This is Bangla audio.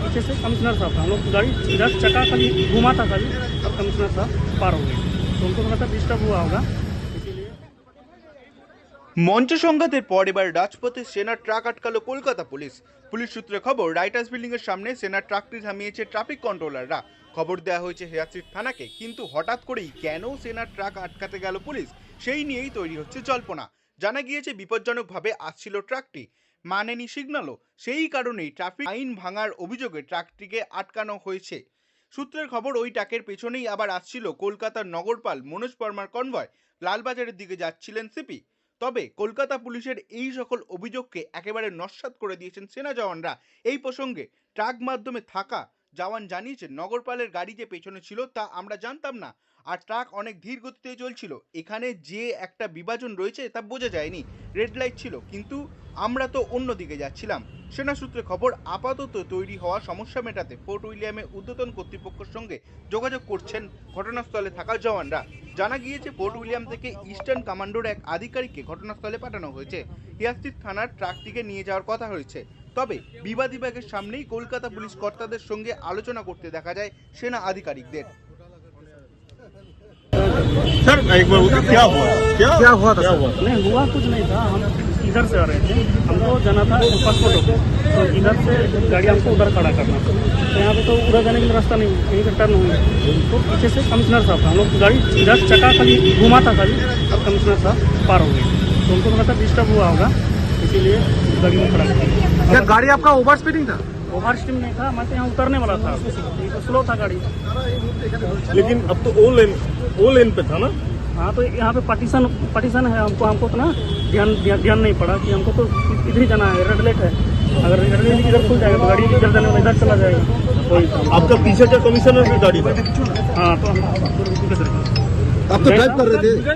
पीछे से कमिश्नर साहब था हम लोग गाड़ी इधर चक्का खाली घुमा था खाली अब कमिश्नर साहब पार हो गए तो उनको थोड़ा सा डिस्टर्ब हुआ होगा इसीलिए মঞ্চ সংঘাতের পর এবার রাজপথে সেনার ট্রাক আটকালো কলকাতা পুলিশ পুলিশ সূত্রে খবর রাইটার্স বিল্ডিং এর সামনে সেনার ট্রাকটি থামিয়েছে ট্রাফিক কন্ট্রোলাররা খবর দেওয়া হয়েছে হেয়াস্ট্রিট থানাকে কিন্তু হঠাৎ করেই কেন সেনার ট্রাক আটকাতে গেল পুলিশ সেই নিয়েই তৈরি হচ্ছে জল্পনা জানা গিয়েছে বিপজ্জনকভাবে আসছিল ট্রাকটি। মানেনি সিগন্যালও। সেই কারণেই ট্রাফিক আইন ভাঙার অভিযোগে ট্রাকটিকে আটকানো হয়েছে। সূত্রের খবর, ওই ট্রাকের পেছনেই আবার আসছিল কলকাতার নগরপাল মনোজ বর্মার কনভয়। লালবাজারের দিকে যাচ্ছিলেন সিপি। তবে কলকাতা পুলিশের এই সকল অভিযোগকে একেবারে নস্যাৎ করে দিয়েছেন সেনা জওয়ানরা। এই প্রসঙ্গে ট্রাক মাধ্যমে থাকা জওয়ান জানিয়েছেন, নগরপালের গাড়ি যে পেছনে ছিল তা আমরা জানতাম না। আর ট্রাক অনেক ধীর গতিতে চলছিল। এখানে যে একটা বিভাজন রয়েছে তা বোঝা যায়নি। রেড লাইট ছিল। কিন্তু আমরা তো অন্য দিকে যাচ্ছিলাম। সেনা সূত্রে খবর, আপাতত তৈরি হওয়া সমস্যা মেটাতে ফোর্ট উইলিয়ামে উদ্যতন কর্তৃপক্ষের সঙ্গে যোগাযোগ করছেন ঘটনাস্থলে থাকা জওয়ানরা। জানা গিয়েছে ফোর্ট উইলিয়াম থেকে ইস্টার্ন কমান্ডোর এক আধিকারিককে ঘটনাস্থলে পাঠানো হয়েছে। হিয়াস্তির থানার ট্রাকটিকে নিয়ে যাওয়ার কথা হয়েছে। তবে বিবাদী ব্যাগের সামনেই কলকাতা পুলিশ কর্তাদের সঙ্গে আলোচনা করতে দেখা যায় সেনা আধিকারিকদের। सर एक बार उधर क्या हुआ? क्या? क्या हुआ था क्या हुआ? नहीं हुआ कुछ नहीं था। हम इधर से आ रहे थे। हमको जाना था पासपोर्ट ऑफ़िस तो इधर से गाड़ी हमको उधर खड़ा करना था। तो यहाँ पे तो उधर जाने के लिए रास्ता नहीं कहीं का टर्न हुई तो पीछे से कमिश्नर साहब था। हम लोग गाड़ी इधर चक्का खाली घुमा था खाली। अब कमिश्नर साहब पार हो गए। तो उनको थोड़ा सा डिस्टर्ब हुआ होगा। इसीलिए गाड़ी में खड़ा क्या। किया गाड़ी आपका ओवर स्पीडिंग था? ओवर स्टीम नहीं था मैं तो यहाँ उतरने वाला था। तो स्लो था गाड़ी। लेकिन अब तो ओ लेन ओ लेन पे था ना? हाँ तो यहाँ पे पार्टीशन पार्टीशन है हमको हमको उतना ध्यान ध्यान ध्यान नहीं पड़ा कि हमको तो इधर ही जाना है रेड लाइट है। अगर रेड लाइट इधर खुल जाएगा तो गाड़ी इधर जाने वाला इधर चला जाएगा। वही आपका पीछे का कमिश्नर की गाड़ी हाँ। तो हम आप तो ड्राइव कर रहे थे।